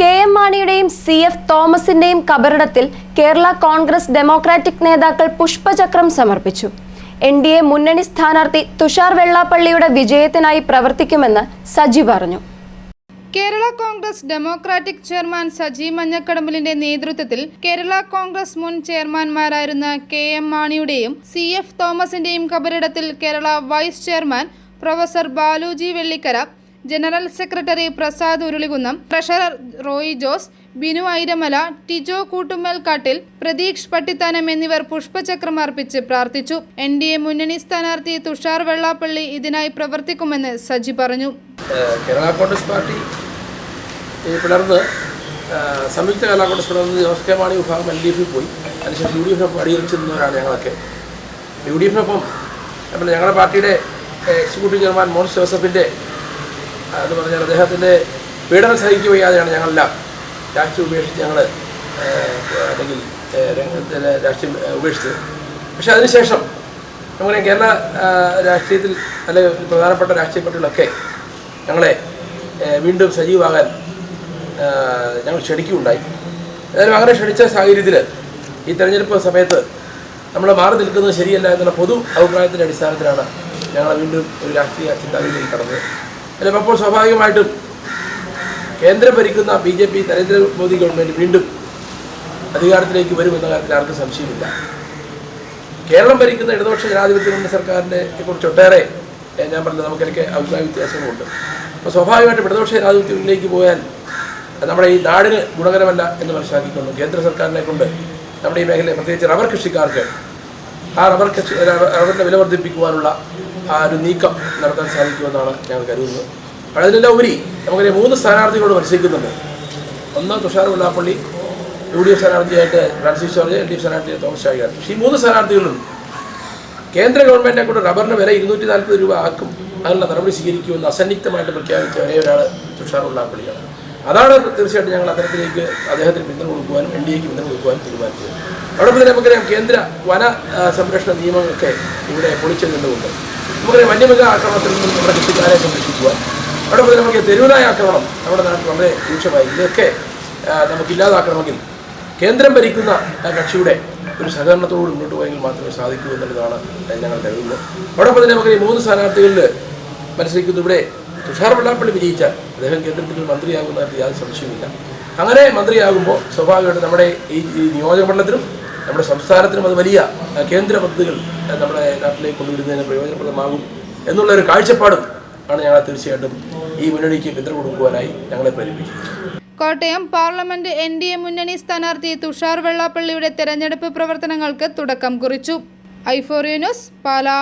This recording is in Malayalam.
കെ എം മാണിയുടെയും സി എഫ് തോമസിന്റെയും കബറിടത്തിൽ കേരള കോൺഗ്രസ് ഡെമോക്രാറ്റിക് നേതാക്കൾ പുഷ്പചക്രം സമർപ്പിച്ചു. എൻ ഡി എ മുന്നണി സ്ഥാനാർത്ഥി തുഷാർ വെള്ളാപ്പള്ളിയുടെ വിജയത്തിനായി പ്രവർത്തിക്കുമെന്ന് സജി പറഞ്ഞു. കേരള കോൺഗ്രസ് ഡെമോക്രാറ്റിക് ചെയർമാൻ സജി മഞ്ഞക്കടമ്പലിന്റെ നേതൃത്വത്തിൽ കേരള കോൺഗ്രസ് മുൻ ചെയർമാൻമാരായിരുന്ന കെ എം മാണിയുടെയും സി എഫ് തോമസിന്റെയും കബറിടത്തിൽ Kerala vice chairman professor Baluji Vellikkara general secretary Prasad Urulikunnam treasurer Roy Jose Binu Airamala Tijo Koottummalkattil Pratheesh Pattithanam എന്നിവർ പുഷ്പചക്രം അർപ്പിച്ച് പ്രാർത്ഥിച്ചു. എൻ ഡി എ മുന്നണി സ്ഥാനാർത്ഥി തുഷാർ വെള്ളാപ്പള്ളി ഇതിനായി പ്രവർത്തിക്കുമെന്ന് സജി പറഞ്ഞു. കേരള കോൺഗ്രസ് പാർട്ടി പിളർന്ന് സംയുക്ത കേരള കോൺഗ്രസ് പിളർന്ന് ജോസ് കെ മാണി വിഭാഗം എൽ ഡി എഫിൽ പോയി. അതിനുശേഷം യു ഡി എഫിനൊപ്പം അടിയറിച്ചു നിന്നവരാണ് ഞങ്ങളൊക്കെ യു ഡി എഫിനൊപ്പം ഞങ്ങളുടെ പാർട്ടിയുടെ എക്സിക്യൂട്ടീവ് ചെയർമാൻ മോൻസ് ജോസഫിന്റെ എന്ന് പറഞ്ഞാൽ അദ്ദേഹത്തിന്റെ പീഡനം സഹിക്കു വയ്യാതെയാണ് ഞങ്ങളെല്ലാം രാഷ്ട്രീയം ഉപേക്ഷിച്ച് ഞങ്ങൾ അല്ലെങ്കിൽ രംഗത്തിലെ രാഷ്ട്രീയം ഉപേക്ഷിച്ചത്. പക്ഷേ അതിനുശേഷം നമ്മുടെ കേരള രാഷ്ട്രീയത്തിൽ അല്ലെങ്കിൽ പ്രധാനപ്പെട്ട രാഷ്ട്രീയ പാർട്ടികളൊക്കെ ഞങ്ങളെ വീണ്ടും സജീവമാകാൻ ഞങ്ങൾ ക്ഷണിക്കുകയുണ്ടായി. ഏതായാലും അങ്ങനെ ക്ഷണിച്ച സാഹചര്യത്തിൽ ഈ തെരഞ്ഞെടുപ്പ് സമയത്ത് നമ്മൾ മാറി നിൽക്കുന്നത് ശരിയല്ല എന്നുള്ള പൊതു അഭിപ്രായത്തിന്റെ അടിസ്ഥാനത്തിലാണ് ഞങ്ങൾ വീണ്ടും ഒരു രാഷ്ട്രീയ ചിന്താഗതിയിലേക്ക് കടന്നത്. അപ്പോൾ സ്വാഭാവികമായിട്ടും കേന്ദ്രം ഭരിക്കുന്ന B J P Narendra Modi government വീണ്ടും അധികാരത്തിലേക്ക് വരുമെന്ന കാര്യത്തിൽ ആർക്കും സംശയമില്ല. കേരളം ഭരിക്കുന്ന ഇടതുപക്ഷ ജനാധിപത്യ മുന്നണി സർക്കാരിനെ കുറിച്ച് ഒട്ടേറെ ഞാൻ പറഞ്ഞത് നമുക്കൊക്കെ അഭിപ്രായ വ്യത്യാസങ്ങളുണ്ട്. അപ്പോൾ സ്വാഭാവികമായിട്ടും ഇടതുപക്ഷ ജനാധിപത്യത്തിലേക്ക് പോയാൽ അത് നമ്മുടെ ഈ നാടിന് ഗുണകരമല്ല എന്ന് മനസ്സിലാക്കിക്കൊണ്ട് കേന്ദ്ര സർക്കാരിനെ കൊണ്ട് നമ്മുടെ ഈ മേഖലയിൽ പ്രത്യേകിച്ച് റബ്ബർ കൃഷിക്കാർക്ക് ആ റബ്ബർ കൃഷി റബ്ബ- റബ്ബറിന്റെ വില വർദ്ധിപ്പിക്കുവാനുള്ള ആ ഒരു നീക്കം നടത്താൻ സാധിക്കുമെന്നാണ് ഞങ്ങൾ കരുതുന്നത്. അപ്പോൾ അതിനെല്ലാം ഉപരി നമുക്കറിയാം മൂന്ന് സ്ഥാനാർത്ഥികളോട് മത്സരിക്കുന്നുണ്ട്. ഒന്ന് Thushar Vellappally U D F സ്ഥാനാർത്ഥിയായിട്ട് Francis George L D F സ്ഥാനാർത്ഥിയായിട്ട് തോമസ് പക്ഷേ ഈ മൂന്ന് സ്ഥാനാർത്ഥികളും കേന്ദ്ര ഗവൺമെന്റിനെ കൊണ്ട് റബ്ബറിന് വില ഇരുന്നൂറ്റി നാൽപ്പത് രൂപ ആക്കും. അതിനുള്ള നടപടി സ്വീകരിക്കുമെന്ന് അസന്നിഗ്ധമായിട്ട് പ്രഖ്യാപിച്ച ഒരേ ഒരാൾ തുഷാർ വെള്ളാപ്പള്ളിയാണ്. അതാണ് തീർച്ചയായിട്ടും ഞങ്ങൾ അദ്ദേഹത്തിലേക്ക് അദ്ദേഹത്തിന് പിന്തുണ കൊടുക്കുവാനും എൻ ഡി എക്ക് പിന്തുണ കൊടുക്കുവാനും തീരുമാനിച്ചത്. അതോടൊപ്പം തന്നെ നമുക്കറിയാം കേന്ദ്ര വന സംരക്ഷണ നിയമങ്ങളൊക്കെ ഇവിടെ പൊളിച്ചെന്നുകൊണ്ട് നമുക്കറിയാം വന്യമൃഗ ആക്രമണത്തിൽ നിന്നും നമ്മുടെ കൃഷിക്കാരെ സംരക്ഷിക്കുവാൻ. അവിടെ തന്നെ നമുക്ക് തെരുവിനായ ആക്രമണം നമ്മുടെ നാട്ടിൽ വളരെ രൂക്ഷമായി. ഇതൊക്കെ നമുക്ക് ഇല്ലാതാക്കണമെങ്കിൽ കേന്ദ്രം ഭരിക്കുന്ന കക്ഷിയുടെ ഒരു സഹകരണത്തോട് മുന്നോട്ട് പോയെങ്കിൽ മാത്രമേ സാധിക്കൂ എന്നുള്ളതാണ് ഞങ്ങൾ കരുതുന്നത്. അവിടെ തന്നെ നമുക്ക് ഈ മൂന്ന് സ്ഥാനാർത്ഥികളിൽ മത്സരിക്കുന്നു ഇവിടെ തുഷാർ വെള്ളാപ്പള്ളി വിജയിച്ചാൽ അദ്ദേഹം കേന്ദ്രത്തിൽ മന്ത്രിയാകുന്നതായിട്ട് മന്ത്രിയാകുന്ന യാതൊരു സംശയമില്ല അങ്ങനെ മന്ത്രിയാകുമ്പോൾ സ്വാഭാവികമായിട്ടും നമ്മുടെ ഈ നിയോജക നിയോജകമണ്ഡലത്തിനും നമ്മുടെ സംസ്ഥാനത്തിനും അത് വലിയ കേന്ദ്ര പദ്ധതികൾ നമ്മുടെ നാട്ടിലേക്ക് കൊണ്ടുവരുന്നതിന് പ്രയോജനപ്രദമാകും എന്നുള്ള ഒരു കാഴ്ചപ്പാടും ആണ് ഞങ്ങളെ തീർച്ചയായിട്ടും ഈ മുന്നണിക്ക് പിന്തുണ കൊടുക്കുവാനായി ഞങ്ങളെ പ്രേരിപ്പിക്കുന്നത്. Kottayam parliament N D A മുന്നണി സ്ഥാനാർത്ഥി തുഷാർ വെള്ളാപ്പള്ളിയുടെ തെരഞ്ഞെടുപ്പ് പ്രവർത്തനങ്ങൾക്ക് തുടക്കം കുറിച്ചു. ഐഫോറിയ ന്യൂസ് പാലാ.